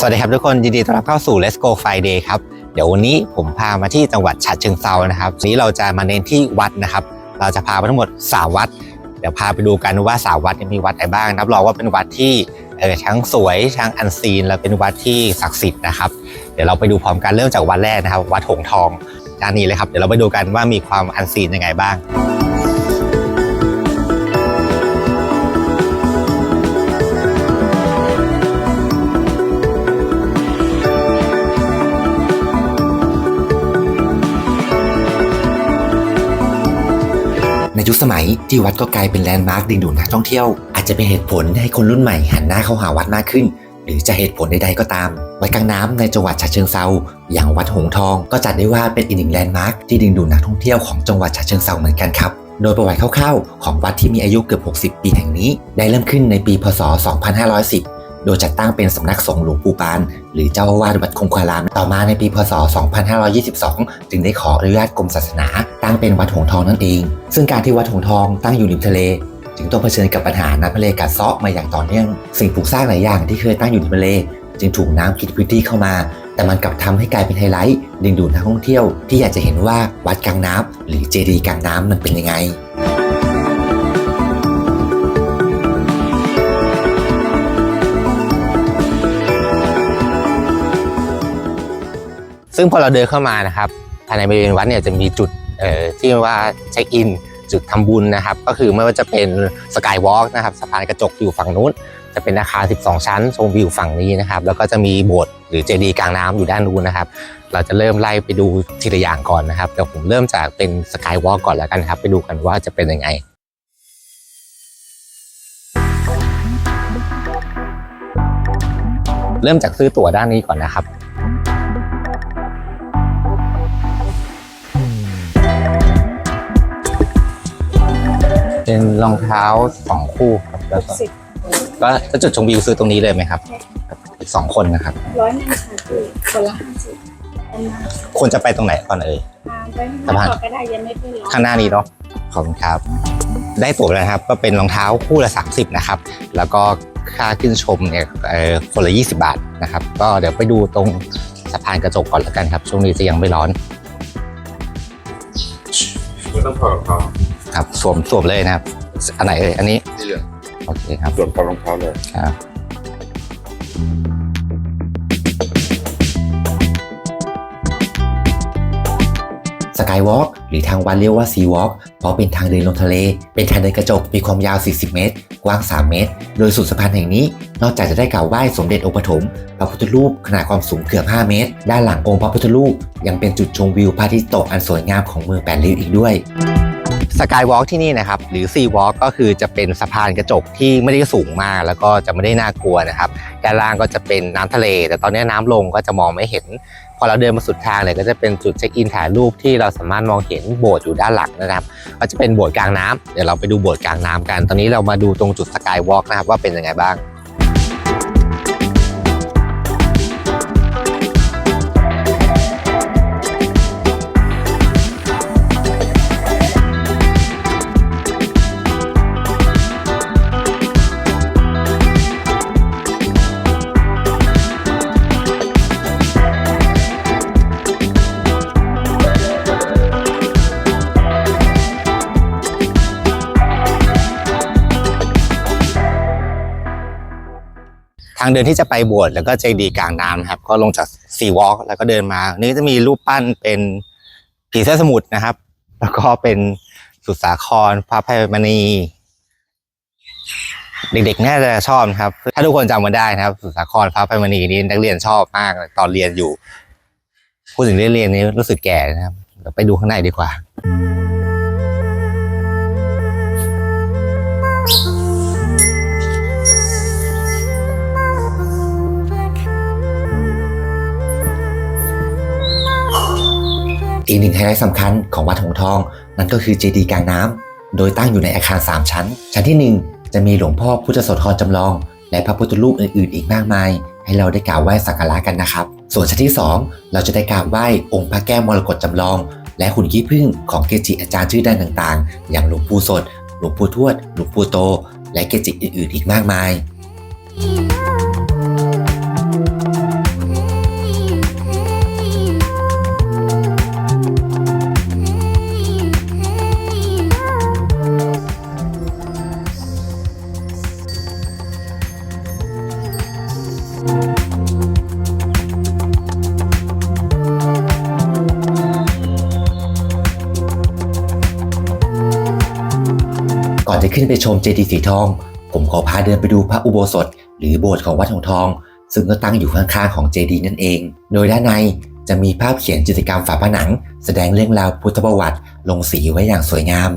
สวัสดีครับทุกคนยินดีต้อนรับเข้าสู่ Let's Go Friday ครับ เดี๋ยววันนี้ผมพามาที่จังหวัดฉะเชิงเซานะครับวันนี้เราจะมาเน้นที่วัดนะครับ เราจะพาไปทั้งหมด3วัด เดี๋ยวพาไปดูกันว่าสาวัดนี่ยมีวัดไหนบ้างรับรองว่าเป็นวัดที่เออทั้งสวยทั้งอันซีน และเป็นวัดที่ศักดิ์สิทธิ์นะครับ เดี๋ยวเราไปดูพร้อมกันเริ่มจากวัดแรกนะครับ วัดหงทองด้านนี้เลยครับ เดี๋ยวเราไปดูกันว่ามีความอันซีนยังไงบ้าง ยุคสมัยที่วัดก็กลายเป็นแลนด์มาร์คดึงดูดนักท่องเที่ยว อาจจะเป็นเหตุผลให้คนรุ่นใหม่หันหน้าเข้าหาวัดมากขึ้น หรือจะเหตุผลใดๆก็ตาม วัดกลางน้ำในจังหวัดฉะเชิงเซาอย่างวัดหงทอง ก็จัดได้ว่าเป็นอีกหนึ่งแลนด์มาร์คที่ดึงดูดนักท่องเที่ยวของจังหวัดฉะเชิงเซาเหมือนกันครับโดยประวัติคร่าวๆ ของวัดที่มีอายุเกือบ 60 ปีแห่งนี้ ได้เริ่มขึ้นในปี พศ 2510 โดยจัดตั้งเป็นสำนักสงฆ์หลวงปู่ปาน หรือเจ้าอาวาสวัดคงคาราม ต่อมาในปีพศ 2522 จึงได้ขออนุญาตกรมศาสนา ตั้งเป็นวัดหงทองนั่นเอง ซึ่งการที่วัดหงทองตั้งอยู่ริมทะเลจึงต้องเผชิญกับปัญหาน้ำทะเลกัดเซาะมาอย่างต่อเนื่อง สิ่งปลูกสร้างหลายอย่างที่เคยตั้งอยู่ริมทะเลจึงถูกน้ำกินพื้นที่เข้ามา แต่มันกลับทำให้กลายเป็นไฮไลท์ดึงดูดนักท่องเที่ยว ที่อยากจะเห็นว่าวัดกลางน้ำหรือเจดีย์กลางน้ำมันเป็นยังไง ซึ่งพอเราเดินเข้ามานะครับภายในบริเวณวัดเนี่ยจะมีจุดที่ว่าเช็คอินจุดทำบุญนะครับ ก็คือไม่ว่าจะเป็นสกายวอล์กนะครับสะพานกระจกอยู่ฝั่งนู้น จะเป็นอาคาร 12 ชั้นชมวิวฝั่งนี้นะครับ แล้วก็จะมีโบสถ์หรือเจดีย์กลางน้ำอยู่ด้านนู้นนะครับ เราจะเริ่มไล่ไปดูทีละอย่างก่อนนะครับเดี๋ยวผมเริ่มจากเป็นสกายวอล์กก่อนแล้วกันครับ ไปดูกันว่าจะเป็นยังไงเริ่มจากซื้อตั๋วด้านนี้ก่อนนะครับ เป็นรองเท้าสองคู่ครับแล้วก็สิบก็ถ้าจุดชมวิวซื้อตรงนี้เลยไหมครับ อีกสองคนนะครับร้อยหนึ่งค่ะคือคนละห้าสิบประมาณควรจะไปตรงไหนก่อนเอ่ยทางไปข้างหน้าก่อนก็ได้ยังไม่เป็นไรข้างหน้านี้เนาะขอบคุณครับ ได้ตั๋วแล้วนะครับ ก็เป็นรองเท้าคู่ละ30นะครับ แล้วก็ค่าขึ้นชมเนี่ยเอ่อคนละ20บาทนะครับ ก็เดี๋ยวไปดูตรงสะพานกระจกก่อนแล้วกันครับ ช่วงนี้จะยังไม่ร้อนไม่ต้องถอดรองเท้า ครับสวมสวมเลยนะครับ อันไหนเอ่ยอันนี้ที่เหลือโอเคครับส่วนถอดรองเท้าเลย ครับสกายวอล์กหรือทางวัดเรียกว่าซีวอล์กเพราะเป็นทางเดินลงทะเล เป็นทางเดินกระจกมีความยาว 40 เมตร กว้าง 3 เมตร โดยสุดสะพานแห่งนี้ นอกจากจะได้กล่าวไหว้สมเด็จองค์ปฐมพระพุทธรูปขนาดความสูงเกือบ 5 เมตร ด้านหลังองค์พระพุทธรูปยังเป็นจุดชมวิวพระอาทิตย์ตกอันสวยงามของเมืองแปดริ้วอีกด้วย สกายวอล์กที่นี่นะครับ หรือซีวอล์กก็คือจะเป็นสะพานกระจกที่ไม่ได้สูงมาก แล้วก็จะไม่ได้น่ากลัวนะครับด้านล่างก็จะเป็นน้ำทะเล แต่ตอนนี้น้ำลงก็จะมองไม่เห็น พอเราเดินมาสุดทางเนี่ยก็จะเป็นจุดเช็คอินถ่ายรูปที่เราสามารถมองเห็นโบสถ์อยู่ด้านหลังนะครับ ก็จะเป็นโบสถ์กลางน้ำเดี๋ยวเราไปดูโบสถ์กลางน้ำกัน ตอนนี้เรามาดูตรงจุดสกายวอล์กนะครับว่าเป็นยังไงบ้างางเดินที่จะไปโบสถ์แล้วก็เจดีย์กลางน้ำนะครับ ก็ลงจากซีวอล์กแล้วก็เดินมา นี่จะมีรูปปั้นเป็นผีเสื้อสมุทรนะครับ แล้วก็เป็นสุสาครพระพายมณี เด็กๆน่าจะชอบครับ ถ้าทุกคนจำมาได้นะครับ สุสาครพระพายมณีนี่นักเรียนชอบมากตอนเรียนอยู่พูดถึงเรื่องเรียนนี้รู้สึกแก่นะครับเดี๋ยวไปดูข้างในดีกว่า อีกหนึ่งไฮไลท์สำคัญของวัดหงทอง นั่นก็คือเจดีย์กลางน้ำโดยตั้งอยู่ในอาคาร 3 ชั้น ชั้นที่ 1 จะมีหลวงพ่อพุทธโสธรจำลอง และพระพุทธรูปอื่นๆ อีกมากมาย ให้เราได้กราบไหว้สักการะกันนะครับ ส่วนชั้นที่ 2 เราจะได้กราบไหว้องค์พระแก้วมรกตจำลอง และหุ่นขี้ผึ้งของเกจิอาจารย์ชื่อดังต่างๆ อย่างหลวงปู่สด หลวงปู่ทวด หลวงปู่โต และเกจิอื่นๆ อีกมากมาย อนจะขึ้นไปชมเจดีย์สีทอง ผมขอพาเดินไปดูพระอุโบสถ หรือโบสถ์ของวัดหงทอง ซึ่งก็ตั้งอยู่ข้างๆของเจดีย์นั่นเอง โดยด้านในจะมีภาพเขียนจิตรกรรมฝาผนัง แสดงเรื่องราวพุทธประวัติ ลงสีไว้อย่างสวยงาม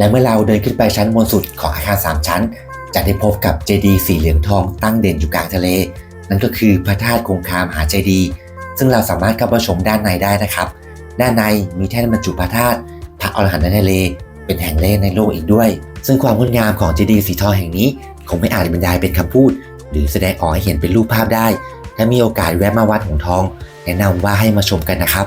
และเมื่อเราเดินขึ้นไปชั้นบนสุดของอาคาร 3 ชั้น จะได้พบกับเจดีย์สีเหลืองทองตั้งเด่นอยู่กลางทะเล นั่นก็คือพระธาตุคงคามหาเจดีย์ซึ่งเราสามารถเข้าไปชมด้านในได้นะครับ ด้านในมีแท่นบรรจุพระธาตุพระอรหันต์ในทะเล เป็นแห่งแรกในโลกอีกด้วย ซึ่งความงดงามของเจดีย์สีทองแห่งนี้คงไม่อาจบรรยายเป็นคำพูด หรือแสดงออกให้เห็นเป็นรูปภาพได้ ถ้ามีโอกาสแวะมาวัดหงทอง แนะนำว่าให้มาชมกันนะครับ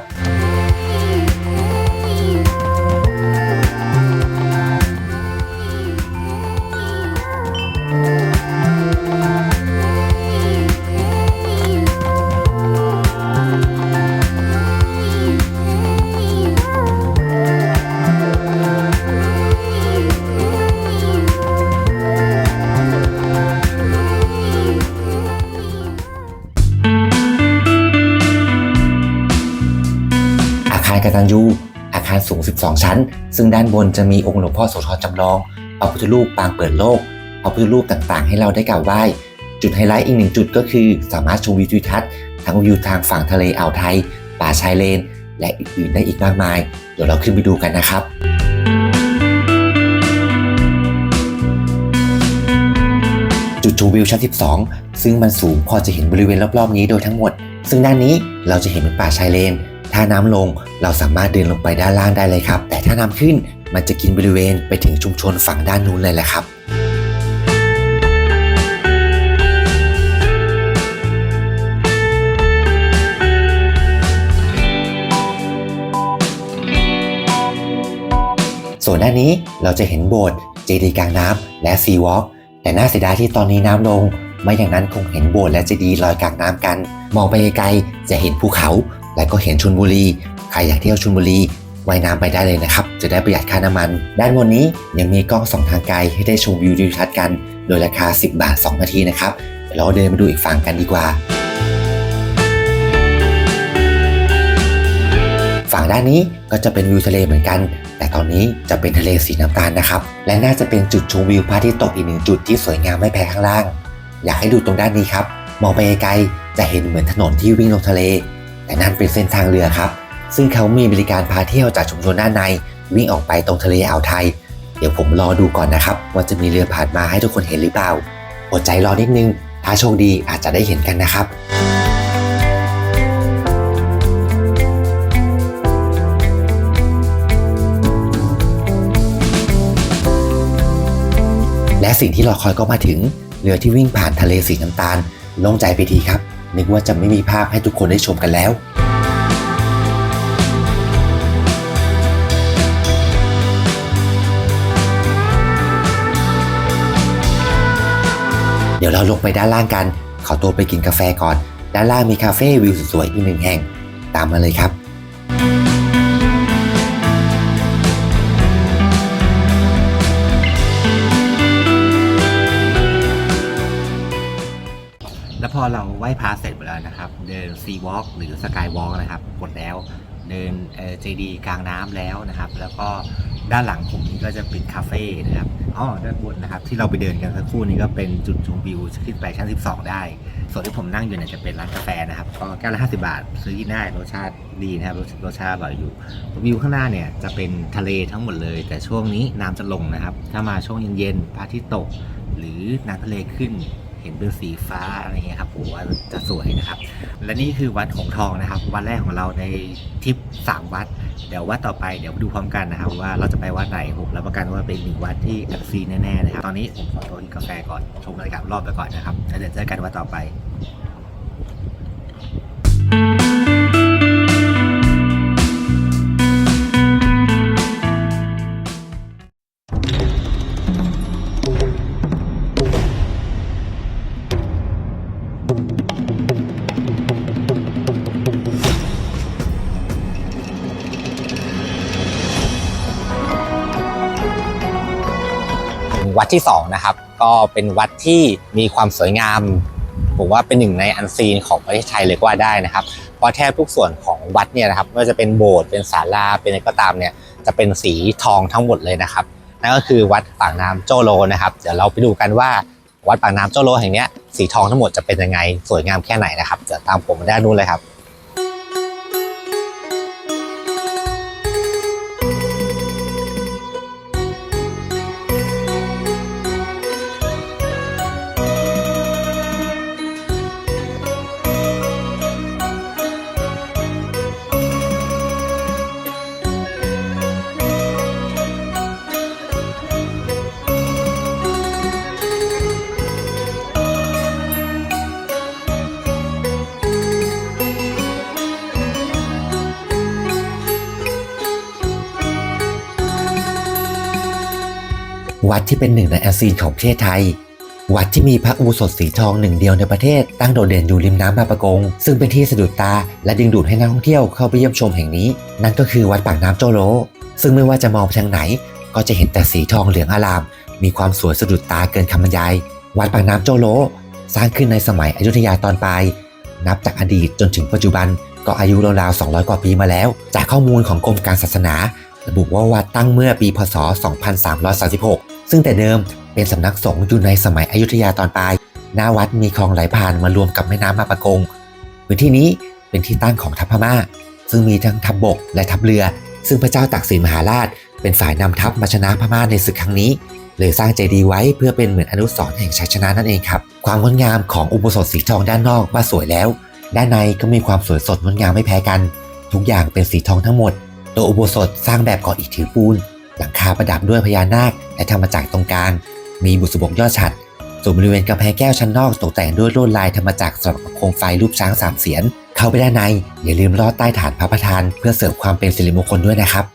คารกตัญญูอาคารสูง 12 ชั้น ซึ่งด้านบนจะมีองค์หลวงพ่อโสธรจำลองพระพุทธรูปปางเปิดโลกพระพุทธรูปต่างๆ ให้เราได้กราบไหว้ จุดไฮไลท์อีกหนึ่งจุดก็คือ สามารถชมวิวทิวทัศน์ทั้งวิวทางฝั่งทะเลอ่าวไทย ป่าชายเลน และอื่นๆได้อีกมากมาย เดี๋ยวเราขึ้นไปดูกันนะครับจุดชมวิวชั้น 12 ซึ่งมันสูงพอจะเห็นบริเวณรอบๆนี้โดยทั้งหมด ซึ่งด้านนี้เราจะเห็นเป็นป่าชายเลน ถ้าน้ำลงเราสามารถเดินลงไปด้านล่างได้เลยครับ แต่ถ้าน้ำขึ้นมันจะกินบริเวณไปถึงชุมชนฝั่งด้านนู้นเลยแหละครับส่วนด้านนี้เราจะเห็นโบสถ์เจดีย์กลางน้ำและซีวอล์กแต่น่าเสียดายที่ตอนนี้น้ำลง ไม่อย่างนั้นคงเห็นโบสถ์และเจดีย์ลอยกลางน้ำกัน มองไปไกลๆจะเห็นภูเขา และก็เห็นชลบุรี ใครอยากเที่ยวชลบุรีว่ายน้ำไปได้เลยนะครับ จะได้ประหยัดค่าน้ำมัน ด้านบนนี้ยังมีกล้องส่องทางไกลให้ได้ชมวิวทิวทัศน์กัน โดยราคา 10 บาท 2 นาทีนะครับ เดี๋ยวเราเดินมาดูอีกฝั่งกันดีกว่า ฝั่งด้านนี้ก็จะเป็นวิวทะเลเหมือนกัน แต่ตอนนี้จะเป็นทะเลสีน้ำตาลนะครับ และน่าจะเป็นจุดชมวิวพระอาทิตย์ตกอีกหนึ่งจุดที่สวยงามไม่แพ้ข้างล่าง อยากให้ดูตรงด้านนี้ครับ มองไปไกลจะเห็นเหมือนถนนที่วิ่งลงทะเล นั่นเป็นเส้นทางเรือครับ ซึ่งเขามีบริการพาเที่ยวจากชุมชนด้านใน วิ่งออกไปตรงทะเลอ่าวไทย เดี๋ยวผมรอดูก่อนนะครับ ว่าจะมีเรือผ่านมาให้ทุกคนเห็นหรือเปล่าอดใจรอนิดนึง ถ้าโชคดีอาจจะได้เห็นกันนะครับและสิ่งที่รอคอยก็มาถึง เรือที่วิ่งผ่านทะเลสีน้ำตาล ลงใจไปทีครับ นึกว่าจะไม่มีภาพให้ทุกคนได้ชมกันแล้ว เดี๋ยวเราลงไปด้านล่างกัน ขอตัวไปกินกาแฟก่อน ด้านล่างมีคาเฟ่วิวสวยๆอีกหนึ่งแห่ง ตามมาเลยครับ เราไหว้พระเสร็จหมดแล้วนะครับ เดินซีวอล์กหรือสกายวอล์กนะครับหมดแล้วเดินเจดีกลางน้ำแล้วนะครับ แล้วก็ด้านหลังผมนี้ก็จะเป็นคาเฟ่นะครับอ๋อด้านบนนะครับ ที่เราไปเดินกันสักครู่นี้ก็เป็นจุดชมวิวขึ้นไปชั้น 12 ได้ ส่วนที่ผมนั่งอยู่เนี่ยจะเป็นร้านกาแฟนะครับ ก็แก้วละ50 บาท ซื้อกินได้รสชาติดีนะครับรสรสชาติอร่อยอยู่ วิวข้างหน้าเนี่ยจะเป็นทะเลทั้งหมดเลย แต่ช่วงนี้น้ำจะลงนะครับ ถ้ามาช่วงเย็นๆพระอาทิตย์ตก หรือน้ำทะเลขึ้น เห็นเป็นสีฟ้าอะไรเงี้ยครับผมว่าจะสวยนะครับ และนี่คือวัดหงทองนะครับ วัดแรกของเราในทริปสามวัด เดี๋ยววัดต่อไปเดี๋ยวดูพร้อมกันนะครับ ว่าเราจะไปวัดไหนผมรับประกันว่าเป็นหนึ่งวัดที่อันซีแน่ๆนะครับตอนนี้ผมขอตัวกินกาแฟก่อนชมบรรยากาศรอบไปก่อนนะครับแล้วเดี๋ยวเจอกันวัดต่อไป วัดที่สองนะครับก็เป็นวัดที่มีความสวยงามผมว่าเป็นหนึ่งในอันซีนของประเทศไทยเลยก็ว่าได้นะครับ เพราะแทบทุกส่วนของวัดเนี่ยนะครับไม่ว่าจะเป็นโบสถ์เป็นศาลาเป็นอะไรก็ตามเนี่ยจะเป็นสีทองทั้งหมดเลยนะครับ นั่นก็คือวัดปากน้ำโจโลนะครับ เดี๋ยวเราไปดูกันว่าวัดปากน้ำโจโลแห่งนี้สีทองทั้งหมดจะเป็นยังไงสวยงามแค่ไหนนะครับเดี๋ยวตามผมมาด้านนู้นเลยครับ วัดที่เป็นหนึ่งในแอซีนของประเทศไทย วัดที่มีพระอุโบสถสีทองหนึ่งเดียวในประเทศตั้งโดดเด่นอยู่ริมน้ำบางปะกง ซึ่งเป็นที่สะดุดตาและดึงดูดให้นักท่องเที่ยวเข้าไปเยี่ยมชมแห่งนี้ นั่นก็คือวัดปากน้ำโจโล ซึ่งไม่ว่าจะมองทางไหน ก็จะเห็นแต่สีทองเหลืองอาราม มีความสวยสะดุดตาเกินคำบรรยาย วัดปากน้ำโจโล สร้างขึ้นในสมัยอยุธยาตอนปลายนับจากอดีตจนถึงปัจจุบันก็อายุราวๆ 200 กว่าปีมาแล้ว จากข้อมูลของกรมการศาสนา ระบุว่าวัดตั้งเมื่อปีพศ 2336 ซึ่งแต่เดิมเป็นสำนักสงฆ์อยู่ในสมัยอยุธยาตอนปลาย หน้าวัดมีคลองไหลผ่านมารวมกับแม่น้ำมาปะกง พื้นที่นี้เป็นที่ตั้งของทัพพม่า ซึ่งมีทั้งทัพบบกและทัพเรือ ซึ่งพระเจ้าตากสินมหาราช เป็นฝ่ายนำทัพมาชนะพม่าในศึกครั้งนี้เลยสร้างเจดีย์ไว้เพื่อเป็นเหมือนอนุสรณ์แห่งชัยชนะนั่นเองครับ ความงดงามของอุโบสถสีทองด้านนอกว่าสวยแล้ว ด้านในก็มีความสวยสดงดงามไม่แพ้กัน ทุกอย่างเป็นสีทองทั้งหมด ตัวอุโบสถสร้างแบบก่ออิฐถือปูน หลังคาประดับด้วยพญานาคและธรรมจักรตรงกลาง มีบุษบกยอดฉัตรส่วนบริเวณกำแพงแก้วชั้นนอกตกแต่งด้วยลวดลายธรรมจักรสลับกับโคมไฟรูปช้างสามเสียน เข้าไปด้านใน อย่าลืมลอดใต้ฐานพระประธาน เพื่อเสริมความเป็นสิริมงคลด้วยนะครับ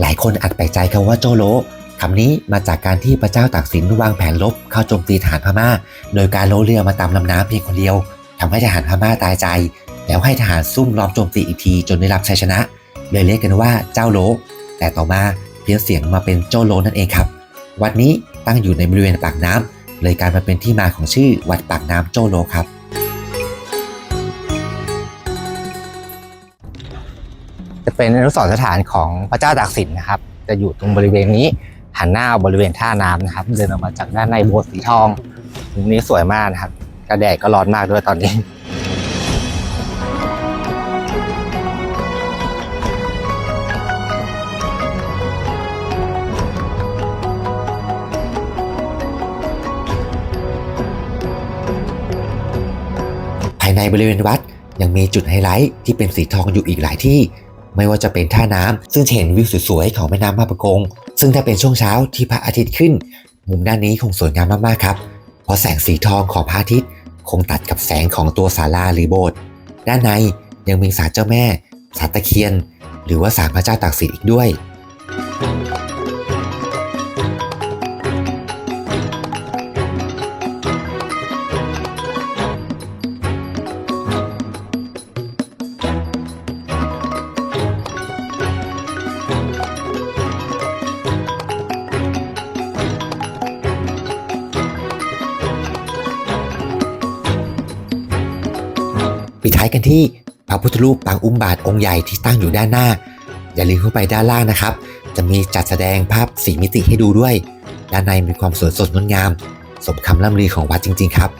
หลายคนอาจแปลกใจคำว่าโจโลำนี้มาจากการที่พระเจ้าตากสินวางแผนลบเข้าโจมตีฐานพม่า โดยการโลเรือมาตามลำน้ำเพียงคนเดียวทำให้ทหารพม่าตายใจ แล้วให้ทหารซุ่มล้อมโจมตีอีกทีจนได้รับชัยชนะ เลยเรียกกันว่าเจ้าโล แต่ต่อมาเพี้ยนเสียงมาเป็นโจโลนั่นเองครับ วัดนี้ตั้งอยู่ในบริเวณปากน้ำเลยกลายมาเป็นที่มาของชื่อวัดปากน้ำโจโลครับจะเป็นอนุสรณ์สถานของพระเจ้าตากสินนะครับ จะอยู่ตรงบริเวณนี้ หันหน้าบริเวณท่าน้ำนะครับ เดินออกมาจากด้านในโบสถ์สีทองมุมนี้สวยมากนะครับกระแดดก็ร้อนมากด้วยตอนนี้ภายในบริเวณวัดยังมีจุดไฮไลท์ที่เป็นสีทองอยู่อีกหลายที่ ไม่ว่าจะเป็นท่าน้ำซึ่งเห็นวิวสวยๆของแม่น้ำมาปะกง ซึ่งถ้าเป็นช่วงเช้าที่พระอาทิตย์ขึ้น มุมด้านนี้คงสวยงามมากๆครับ เพราะแสงสีทองของพระอาทิตย์คงตัดกับแสงของตัวศาลาหรือโบสถ์ด้านในยังมีศาลเจ้าแม่ศาลตะเคียน หรือว่าศาลพระเจ้าตากสินอีกด้วยปิดายกันที่พระพุทธรูปปางอุ้มบาทองค์ใหญ่ที่ตั้งอยู่ด้านหน้า อย่าลืมเข้าไปด้านล่างนะครับ จะมีจัดแสดงภาพสีมิติให้ดูด้วย ด้านในมีความสวยสดงดงาม สมคำล่ำลือของวัดจริง ๆ ครับ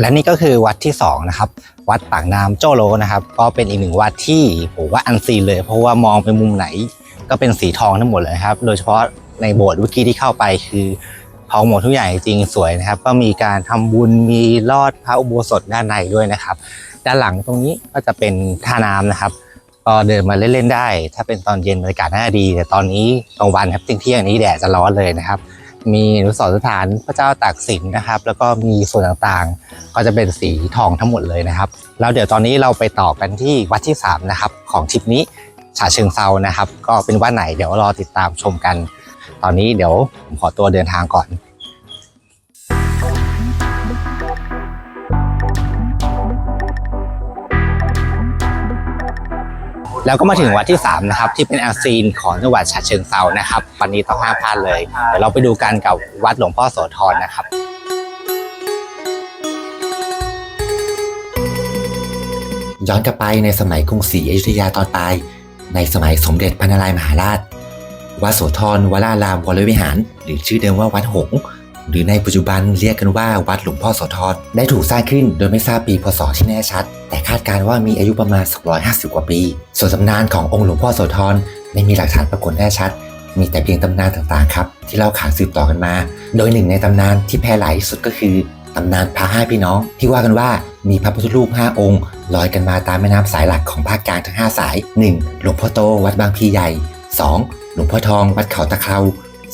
และนี่ก็คือวัดที่สองนะครับ วัดปากน้ำโจโลนะครับ ก็เป็นอีกหนึ่งวัดที่ผมว่าอันซีนเลย เพราะว่ามองไปมุมไหนก็เป็นสีทองทั้งหมดเลยครับ โดยเฉพาะในโบสถ์เมื่อกี้ที่เข้าไปคือทองหมดทุกอย่างจริงสวยนะครับ ก็มีการทำบุญมีลอดพระอุโบสถด้านในด้วยนะครับ ด้านหลังตรงนี้ก็จะเป็นท่าน้ำนะครับก็เดินมาเล่นๆได้ ถ้าเป็นตอนเย็นบรรยากาศน่าดี แต่ตอนนี้กลางวันครับเที่ยงนี้แดดจะร้อนเลยนะครับ มีอนุสรณ์สถานพระเจ้าตากสินนะครับ แล้วก็มีส่วนต่างๆ ก็จะเป็นสีทองทั้งหมดเลยนะครับแล้วเดี๋ยวตอนนี้เราไปต่อกันที่วัดที่3นะครับของทริปนี้ฉะเชิงเซานะครับ ก็เป็นวัดไหนเดี๋ยวรอติดตามชมกัน ตอนนี้เดี๋ยวผมขอตัวเดินทางก่อน แล้วก็มาถึงวัดที่ 3 นะครับ ที่เป็นอลซีนของจังหวัดฉะเชิงเซานะครับวันนี้ต้องห้ามพลาดเลย เดี๋ยวเราไปดูกันกับวัดหลวงพ่อโสธรนะครับย้อนกลับไปในสมัยกรุงศรีอยุธยาตอนปลาย ในสมัยสมเด็จพระนารายมหาราช วัดโสธรวรารามวรวิหาร หรือชื่อเดิมว่าวัดหงส์ หรือในปัจจุบันเรียกกันว่าวัดหลวงพ่อโสธรได้ถูกสร้างขึ้นโดยไม่ทราบปีพศที่แน่ชัด แต่คาดการณ์ว่ามีอายุประมาณ 250 กว่าปี ส่วนตำนานขององค์หลวงพ่อโสธรไม่มีหลักฐานปรากฏแน่ชัด มีแต่เพียงตำนานต่างๆครับที่เล่าขานสืบต่อกันมา โดยหนึ่งในตำนานที่แพร่หลายที่สุดก็คือตำนานพระห้าพี่น้อง ที่ว่ากันว่ามีพระพุทธรูปห้าองค์ลอยกันมาตามแม่น้ำสายหลักของภาคกลางทั้ง 5 สาย 1. หลวงพ่อโตวัดบางพีใหญ่ 2. หลวงพ่อทองวัดเขาตะเครา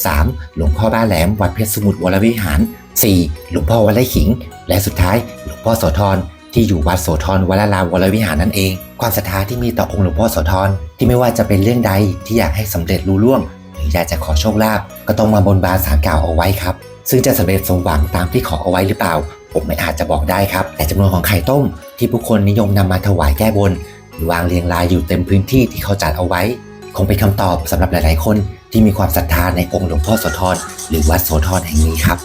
3. หลวงพ่อบ้านแหลมวัดเพชรสมุทรวรวิหาร 4. หลวงพ่อวัดไร่ขิง และสุดท้ายหลวงพ่อโสธรที่อยู่วัดโสธรวรารามวรวิหารนั่นเอง ความศรัทธาที่มีต่อองค์หลวงพ่อโสธรที่ไม่ว่าจะเป็นเรื่องใดที่อยากให้สำเร็จลุล่วง หรืออยากจะขอโชคลาภก็ต้องมาบนบานสารกล่าวเอาไว้ครับ ซึ่งจะสำเร็จสมหวังตามที่ขอเอาไว้หรือเปล่า ผมไม่อาจจะบอกได้ครับ แต่จำนวนของไข่ต้ม ที่ผู้คนนิยมนำมาถวายแก้บนวางเรียงรายอยู่เต็มพื้นที่ที่เขาจัดเอาไว้ คงเป็นคำตอบสำหรับหลาย ๆ คน ที่มีความศรัทธาในองค์หลวงพ่อโสธรหรือวัดโสธรแห่งนี้ครับ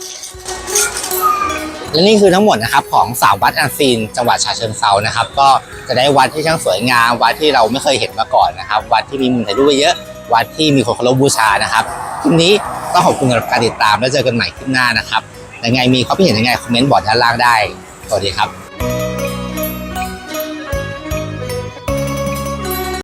และนี่คือทั้งหมดนะครับของสามวัดอันซีนจังหวัดฉะเชิงเซานะครับ ก็จะได้วัดที่ช่างสวยงาม วัดที่เราไม่เคยเห็นมาก่อนนะครับ วัดที่มีมุมถ่ายรูปเยอะ วัดที่มีคนเคารพบูชานะครับคลิปนี้ต้องขอบคุณสำหรับการติดตามแล้วเจอกันใหม่คลิปหน้านะครับยังไงมีความคิดเห็นยังไงคอมเมนต์บอกด้านล่างได้สวัสดีครับ